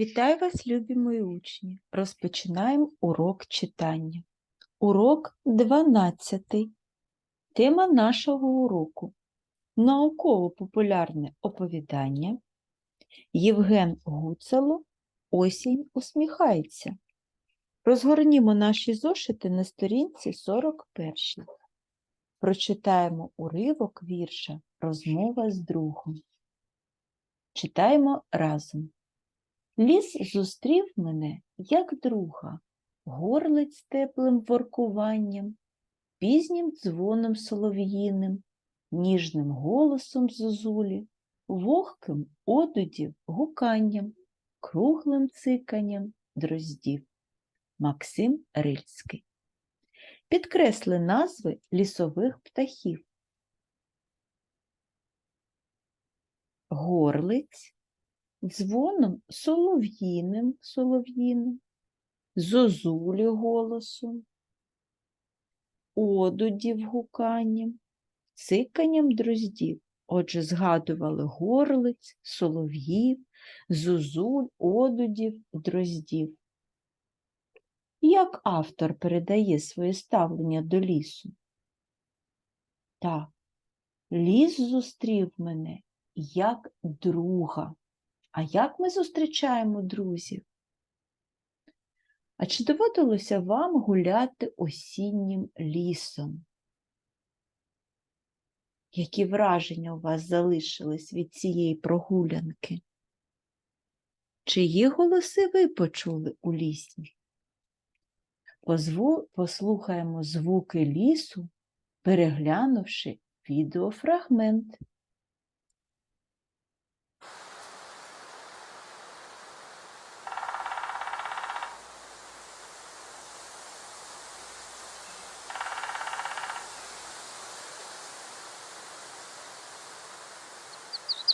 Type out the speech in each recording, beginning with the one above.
Вітаю вас, любі мої учні! Розпочинаємо урок читання. Урок 12. Тема нашого уроку науково-популярне оповідання. Євген Гуцало Осінь усміхається. Розгорнімо наші зошити на сторінці 41. Прочитаємо уривок вірша Розмова з другом. Читаємо разом. Ліс зустрів мене, як друга, горлиць теплим воркуванням, пізнім дзвоном солов'їним, ніжним голосом зозулі, вогким одудів гуканням, круглим циканням дроздів. Максим Рильський. Підкресли назви лісових птахів. Горлиць, дзвоном солов'їним солов'їним, зозулі голосом, одудів гуканням, циканням дроздів. Отже, згадували горлиць, солов'їв, зозуль, одудів, дроздів. Як автор передає своє ставлення до лісу? Так, ліс зустрів мене як друга. А як ми зустрічаємо друзів? А чи доводилося вам гуляти осіннім лісом? Які враження у вас залишились від цієї прогулянки? Чиї голоси ви почули у лісі? Позву... Послухаємо звуки лісу, переглянувши відеофрагмент.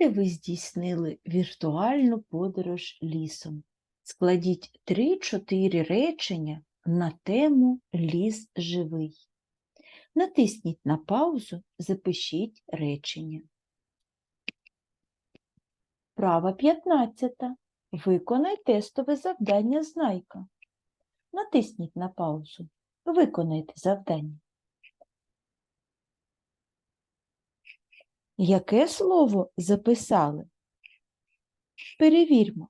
Де ви здійснили віртуальну подорож лісом? Складіть 3-4 речення на тему Ліс живий. Натисніть на паузу, запишіть речення. Права 15. Виконай тестове завдання знайка. Натисніть на паузу. Виконайте завдання. Яке слово записали? Перевірмо.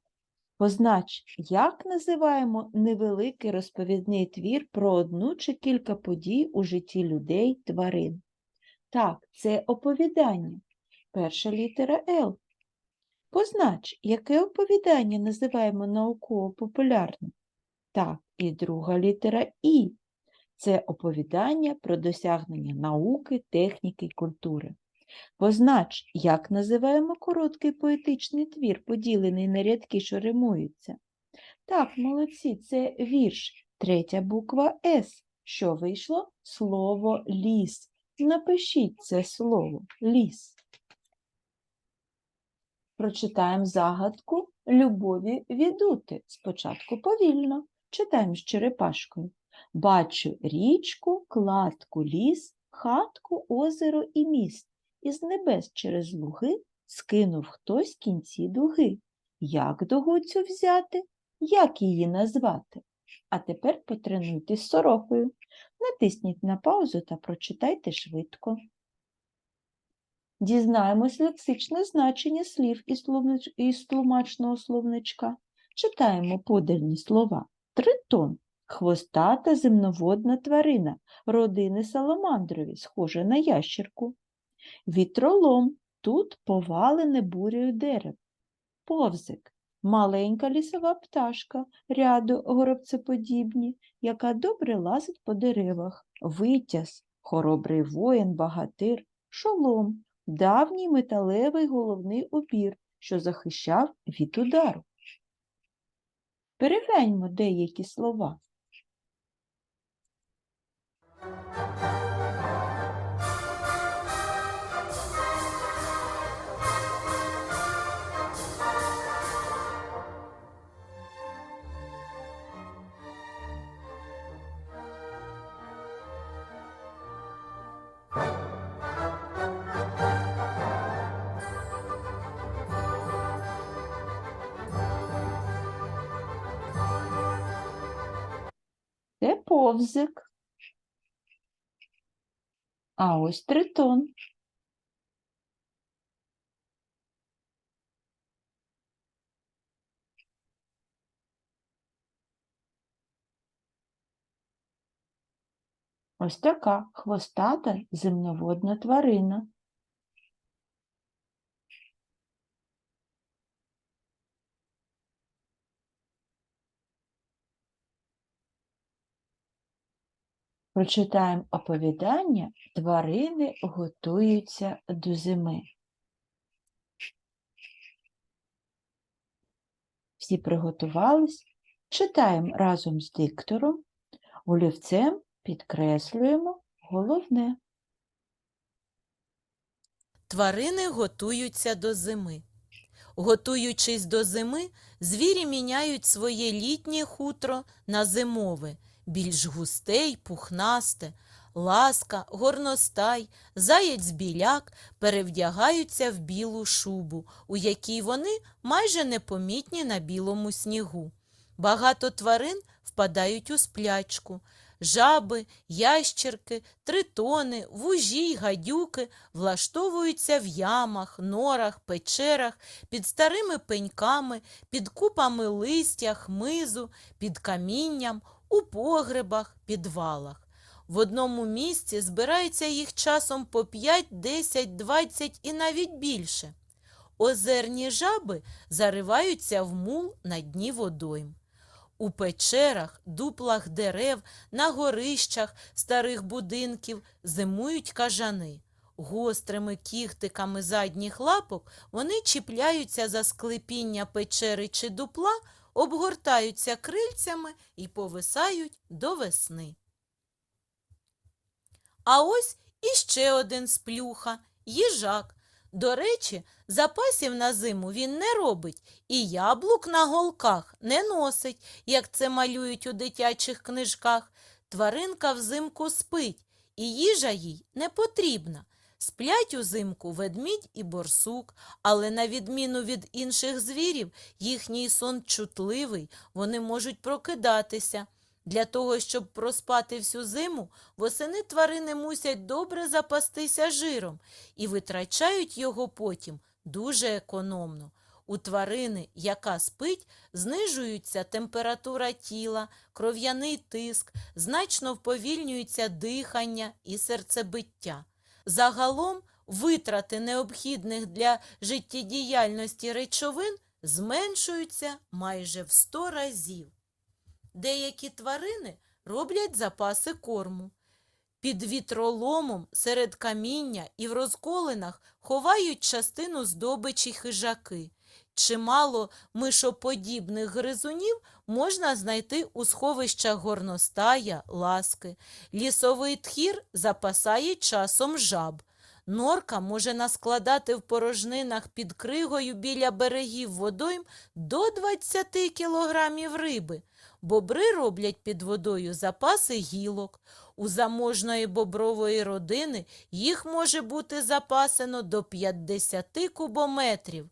Познач, як називаємо невеликий розповідний твір про одну чи кілька подій у житті людей, тварин. Так, це оповідання. Перша літера Л. Познач, яке оповідання називаємо науково-популярним? Так, і друга літера І. Це оповідання про досягнення науки, техніки й культури. Познач, як називаємо короткий поетичний твір, поділений на рядки, що римуються. Так, молодці, це вірш, третя буква С. Що вийшло? Слово ліс. Напишіть це слово ліс. Прочитаємо загадку любові відути. Спочатку повільно. Читаємо з черепашкою. Бачу річку, кладку, ліс, хатку, озеро і міст. Із небес через луги скинув хтось кінці дуги. Як дугу цю взяти? Як її назвати? А тепер потренуйтесь з сорокою. Натисніть на паузу та прочитайте швидко. Дізнаємось лексичне значення слів із тлумачного словничка. Читаємо подальні слова. Тритон – хвостата земноводна тварина, родини саламандрові, схожа на ящерку. Вітролом – тут повалене бурею дерев. Повзик – маленька лісова пташка, ряду горобцеподібні, яка добре лазить по деревах. Витязь – хоробрий воїн, багатир, шолом – давній металевий головний убір, що захищав від удару. Перегляньмо деякі слова. Це повзик. А ось тритон. Ось така хвостата земноводна тварина. Прочитаємо оповідання Тварини готуються до зими. Всі приготувались. Читаємо разом з диктором, олівцем підкреслюємо головне. Тварини готуються до зими. Готуючись до зими, звірі міняють своє літнє хутро на зимове, більш густе й пухнасте. Ласка, горностай, заєць-біляк перевдягаються в білу шубу, у якій вони майже непомітні на білому снігу. Багато тварин впадають у сплячку. Жаби, ящерки, тритони, вужі й гадюки влаштовуються в ямах, норах, печерах, під старими пеньками, під купами листя, хмизу, під камінням, у погребах, підвалах. В одному місці збирається їх часом по 5, 10, 20 і навіть більше. Озерні жаби зариваються в мул на дні водойм. У печерах, дуплах дерев, на горищах старих будинків зимують кажани. Гострими кіхтиками задніх лапок вони чіпляються за склепіння печери чи дупла, обгортаються крильцями і повисають до весни. А ось іще один сплюха – їжак. До речі, запасів на зиму він не робить і яблук на голках не носить, як це малюють у дитячих книжках. Тваринка взимку спить, і їжа їй не потрібна. Сплять узимку ведмідь і борсук, але на відміну від інших звірів, їхній сон чутливий, вони можуть прокидатися. Для того, щоб проспати всю зиму, восени тварини мусять добре запастися жиром і витрачають його потім дуже економно. У тварини, яка спить, знижується температура тіла, кров'яний тиск, значно вповільнюється дихання і серцебиття. Загалом витрати необхідних для життєдіяльності речовин зменшуються майже в 100 разів. Деякі тварини роблять запаси корму. Під вітроломом, серед каміння і в розколинах ховають частину здобичі хижаки. Чимало мишоподібних гризунів можна знайти у сховищах горностая, ласки. Лісовий тхір запасає часом жаб. Норка може наскладати в порожнинах під кригою біля берегів водойм до 20 кілограмів риби. Бобри роблять під водою запаси гілок. У заможної бобрової родини їх може бути запасено до 50 кубометрів.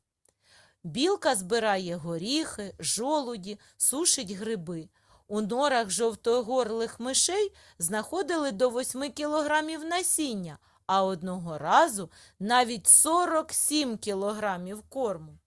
Білка збирає горіхи, жолуді, сушить гриби. У норах жовтогорлих мишей знаходили до 8 кілограмів насіння, а одного разу навіть 47 кілограмів корму.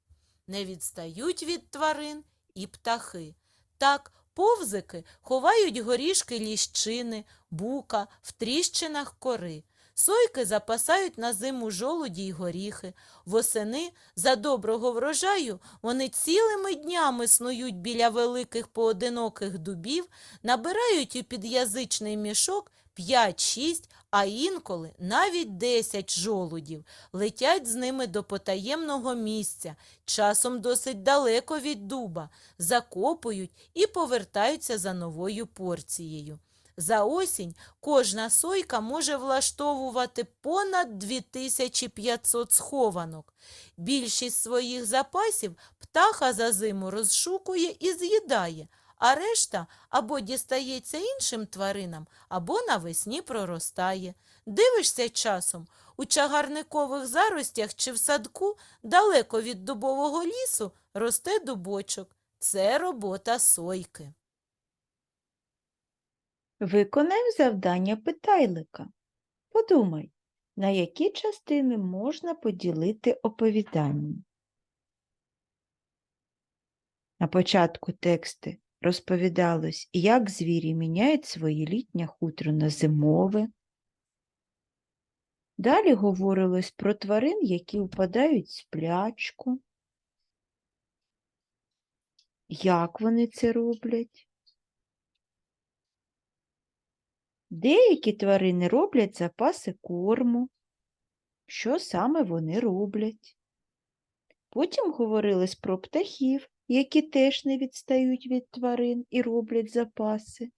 Не відстають від тварин і птахи. Так, повзики ховають горішки ліщини, бука в тріщинах кори. Сойки запасають на зиму жолуді й горіхи. Восени за доброго врожаю вони цілими днями снують біля великих поодиноких дубів, набирають у під'язичний мішок 5-6, а інколи навіть 10 жолудів, летять з ними до потаємного місця, часом досить далеко від дуба, закопують і повертаються за новою порцією. За осінь кожна сойка може влаштовувати понад 2500 схованок. Більшість своїх запасів птаха за зиму розшукує і з'їдає, а решта або дістається іншим тваринам, або навесні проростає. Дивишся часом, у чагарникових заростях чи в садку далеко від дубового лісу росте дубочок. Це робота сойки. Виконаємо завдання питайлика. Подумай, на які частини можна поділити оповідання. На початку тексти розповідалось, як звірі міняють своє літнє хутро на зимове. Далі говорилось про тварин, які впадають в сплячку. Як вони це роблять? Деякі тварини роблять запаси корму. Що саме вони роблять? Потім говорилось про птахів, які теж не відстають від тварин і роблять запаси.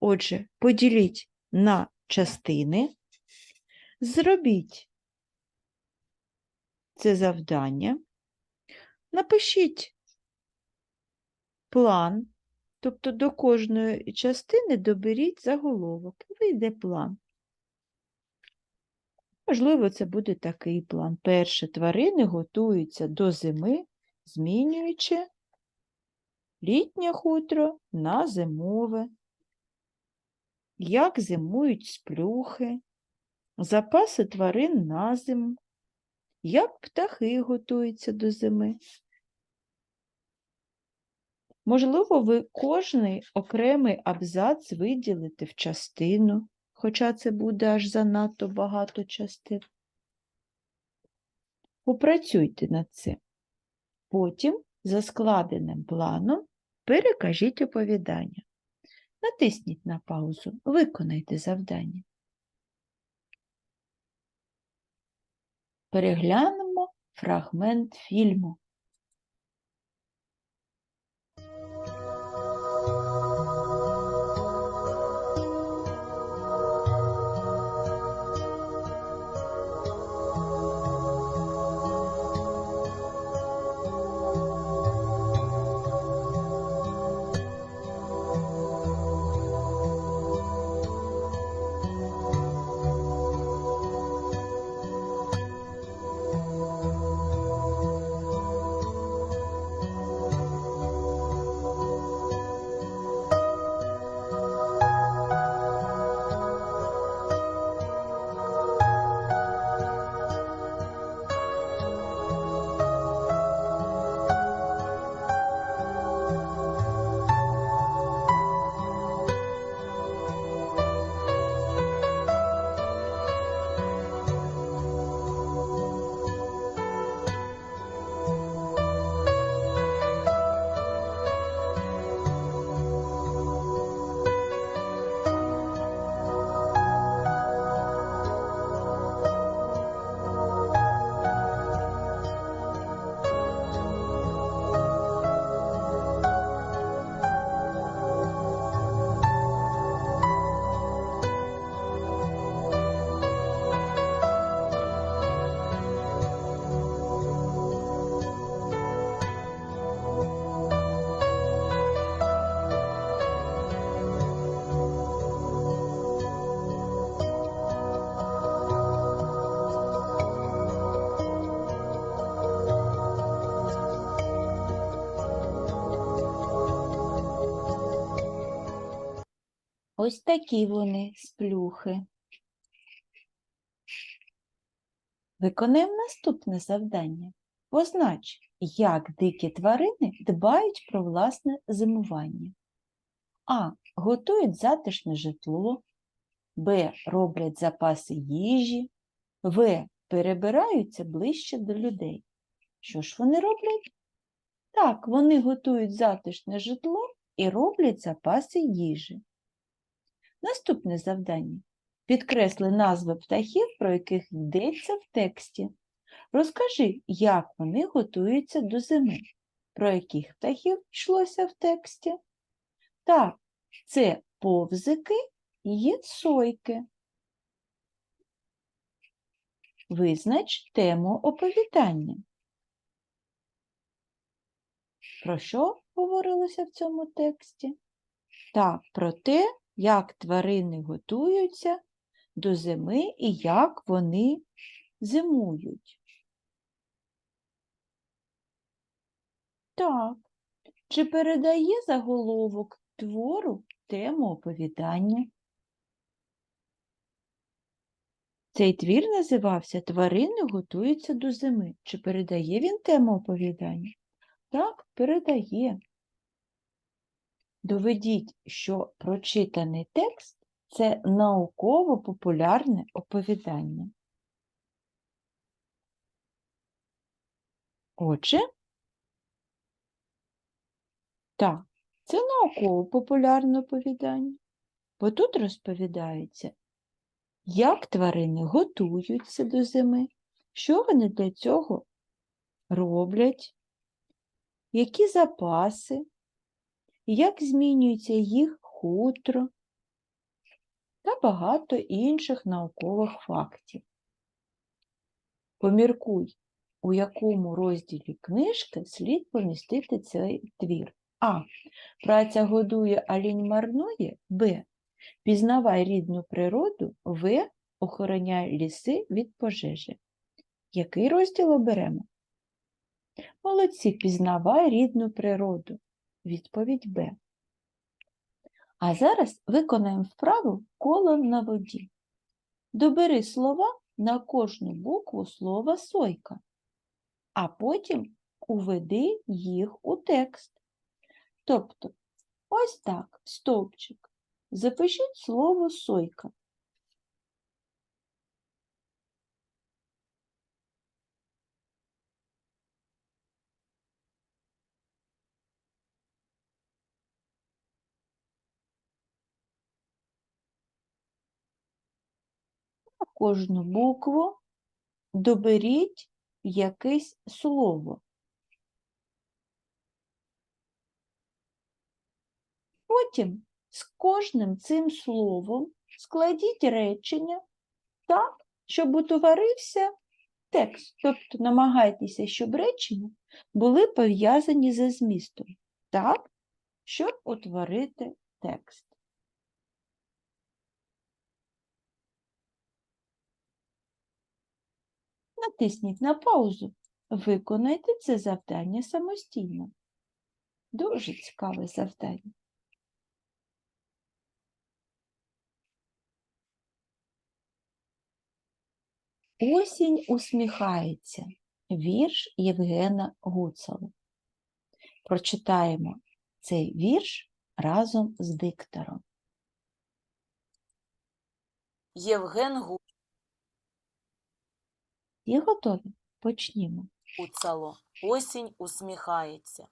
Отже, поділіть на частини, зробіть це завдання, напишіть план, тобто до кожної частини доберіть заголовок і вийде план. Можливо, це буде такий план. Перше, тварини готуються до зими, змінюючи літнє хутро на зимове. Як зимують сплюхи, запаси тварин на зиму, як птахи готуються до зими. Можливо, ви кожний окремий абзац виділите в частину, хоча це буде аж занадто багато частин. Попрацюйте над цим. Потім, за складеним планом, перекажіть оповідання. Натисніть на паузу, виконайте завдання. Переглянемо фрагмент фільму. Ось такі вони сплюхи. Виконаємо наступне завдання. Познач, як дикі тварини дбають про власне зимування. А. Готують затишне житло. Б. Роблять запаси їжі. В. Перебираються ближче до людей. Що ж вони роблять? Так, вони готують затишне житло і роблять запаси їжі. Наступне завдання. Підкресли назви птахів, про яких йдеться в тексті. Розкажи, як вони готуються до зими. Про яких птахів йшлося в тексті? Так, це повзики і сойки. Визнач тему оповідання. Про що говорилося в цьому тексті? Так, про те, як тварини готуються до зими і як вони зимують. Так. Чи передає заголовок твору тему оповідання? Цей твір називався Тварини готуються до зими. Чи передає він тему оповідання? Так, передає. Доведіть, що прочитаний текст це науково-популярне оповідання. Отже, так, це науково-популярне оповідання, бо тут розповідається, як тварини готуються до зими, що вони для цього роблять, які запаси, як змінюється їх хутро та багато інших наукових фактів. Поміркуй, у якому розділі книжки слід помістити цей твір. А. Праця годує, а лінь марнує. Б. Пізнавай рідну природу. В. Охороняй ліси від пожежі. Який розділ оберемо? Молодці, пізнавай рідну природу. Відповідь Б. А зараз виконаємо вправу коло на воді. Добери слова на кожну букву слова сойка, а потім уведи їх у текст. Тобто, ось так, стовпчик. Запишіть слово сойка. Кожну букву доберіть якесь слово. Потім з кожним цим словом складіть речення так, щоб утворився текст. Тобто намагайтеся, щоб речення були пов'язані за змістом, так, щоб утворити текст. Натисніть на паузу. Виконайте це завдання самостійно. Дуже цікаве завдання. Осінь усміхається. Вірш Євгена Гуцала. Прочитаємо цей вірш разом з диктором. Євген Всі готові? Почнімо. Гуцало. Осінь усміхається.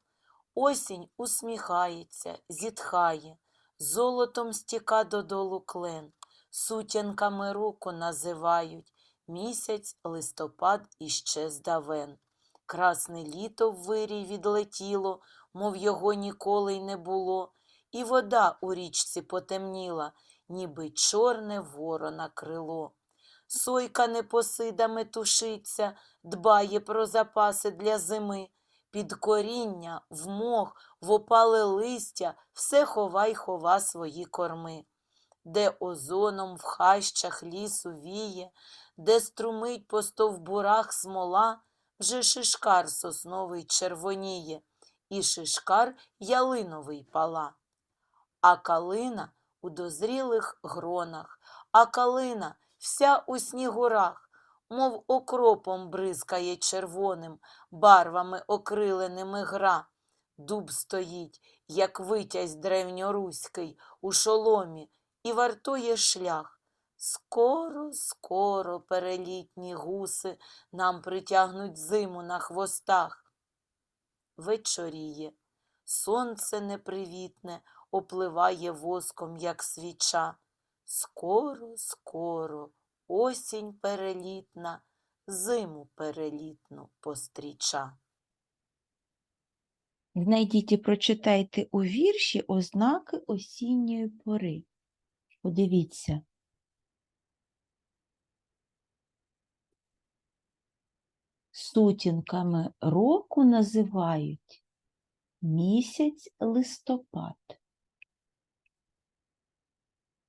Осінь усміхається, зітхає, золотом стіка додолу клен, сутінками руку називають, місяць листопад іще здавен. Красне літо в вирій відлетіло, мов його ніколи й не було, і вода у річці потемніла, ніби чорне ворона крило. Сойка непосидами тушиться, дбає про запаси для зими. Під коріння, в мох, в опале листя, все ховай хова свої корми. Де озоном в хащах лісу віє, де струмить по стовбурах смола, вже шишкар сосновий червоніє, і шишкар ялиновий пала. А калина у дозрілих гронах, а калина вся у снігурах, мов окропом бризкає червоним, барвами окриленими гра. Дуб стоїть, як витязь древньоруський, у шоломі, і вартує шлях. Скоро, скоро перелітні гуси нам притягнуть зиму на хвостах. Вечоріє, сонце непривітне опливає воском, як свіча. Скоро, скоро, осінь перелітна, зиму перелітну постріча. Знайдіть і прочитайте у вірші ознаки осінньої пори. Подивіться. Сутінками року називають місяць листопад.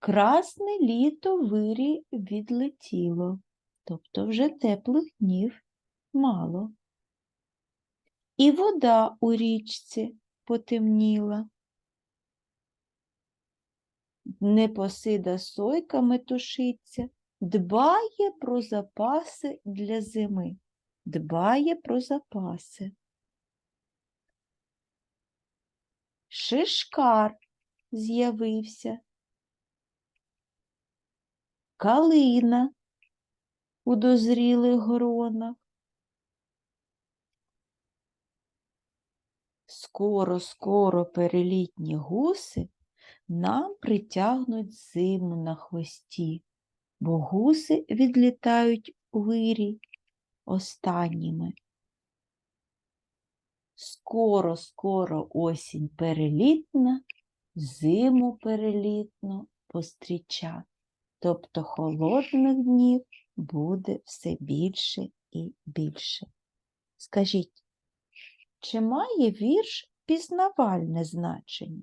Красне літо вирі відлетіло, тобто вже теплих днів мало. І вода у річці потемніла. Непосида сойками тушиться, дбає про запаси для зими, дбає про запаси. Шишкар з'явився. Калина у дозрілих гронах. Скоро, скоро перелітні гуси нам притягнуть зиму на хвості, бо гуси відлітають у вирій останніми. Скоро, скоро осінь перелітна, зиму перелітну постріча. Тобто холодних днів буде все більше і більше. Скажіть, чи має вірш пізнавальне значення?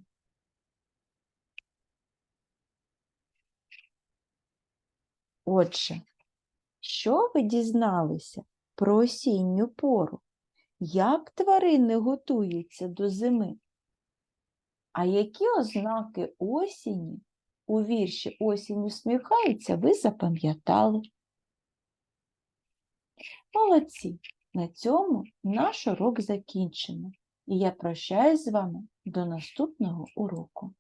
Отже, що ви дізналися про осінню пору? Як тварини готуються до зими? А які ознаки осені у вірші Осінь усміхається, ви запам'ятали? Молодці! На цьому наш урок закінчено. І я прощаюсь з вами до наступного уроку.